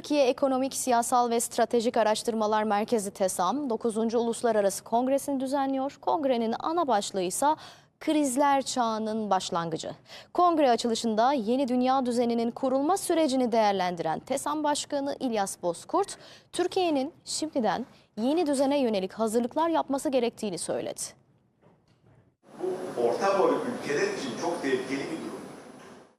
Türkiye Ekonomik, Siyasal ve Stratejik Araştırmalar Merkezi TESAM 9. Uluslararası Kongresini düzenliyor. Kongrenin ana başlığı ise krizler çağının başlangıcı. Kongre açılışında yeni dünya düzeninin kurulma sürecini değerlendiren TESAM Başkanı İlyas Bozkurt, Türkiye'nin şimdiden yeni düzene yönelik hazırlıklar yapması gerektiğini söyledi. Bu orta boy ülkeler için çok tehlikeli bir durum.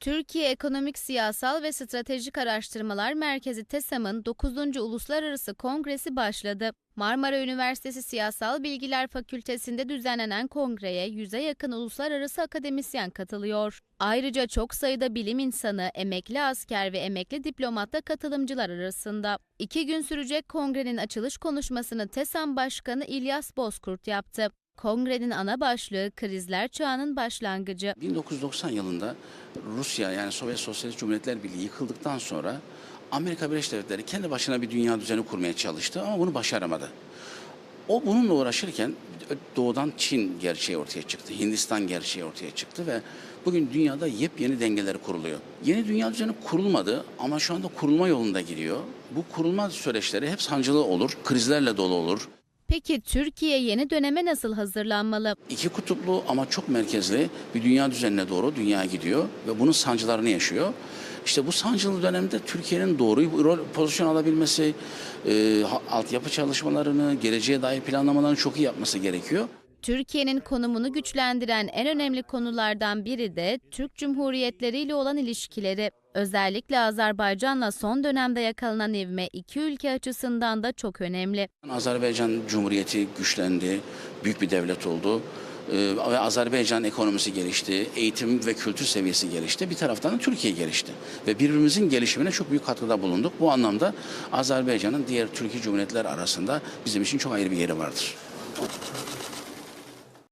Türkiye Ekonomik, Siyasal ve Stratejik Araştırmalar Merkezi TESAM'ın 9. Uluslararası Kongresi başladı. Marmara Üniversitesi Siyasal Bilgiler Fakültesi'nde düzenlenen kongreye yüze yakın uluslararası akademisyen katılıyor. Ayrıca çok sayıda bilim insanı, emekli asker ve emekli diplomat da katılımcılar arasında. İki gün sürecek kongrenin açılış konuşmasını TESAM Başkanı İlyas Bozkurt yaptı. Kongrenin ana başlığı krizler çağının başlangıcı. 1990 yılında Rusya yani Sovyet Sosyalist Cumhuriyetler Birliği yıkıldıktan sonra Amerika Birleşik Devletleri kendi başına bir dünya düzeni kurmaya çalıştı ama bunu başaramadı. O bununla uğraşırken doğudan Çin gerçeği ortaya çıktı, Hindistan gerçeği ortaya çıktı ve bugün dünyada yepyeni dengeler kuruluyor. Yeni dünya düzeni kurulmadı ama şu anda kurulma yolunda gidiyor. Bu kurulma süreçleri hep sancılı olur, krizlerle dolu olur. Peki Türkiye yeni döneme nasıl hazırlanmalı? İki kutuplu ama çok merkezli bir dünya düzenine doğru dünya gidiyor ve bunun sancılarını yaşıyor. İşte bu sancılı dönemde Türkiye'nin doğru bir rol pozisyon alabilmesi, e, altyapı çalışmalarını, geleceğe dair planlamalarını çok iyi yapması gerekiyor. Türkiye'nin konumunu güçlendiren en önemli konulardan biri de Türk Cumhuriyetleri ile olan ilişkileri. Özellikle Azerbaycan'la son dönemde yakalanan ivme iki ülke açısından da çok önemli. Azerbaycan Cumhuriyeti güçlendi, büyük bir devlet oldu. E, ve Azerbaycan ekonomisi gelişti, eğitim ve kültür seviyesi gelişti. Bir taraftan da Türkiye gelişti. Ve birbirimizin gelişimine çok büyük katkıda bulunduk. Bu anlamda Azerbaycan'ın diğer Türkiye Cumhuriyetler arasında bizim için çok ayrı bir yeri vardır.